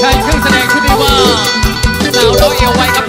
ใช้ชื่อแสดงชุดนี้ว่าสาวน้อยเอวไว้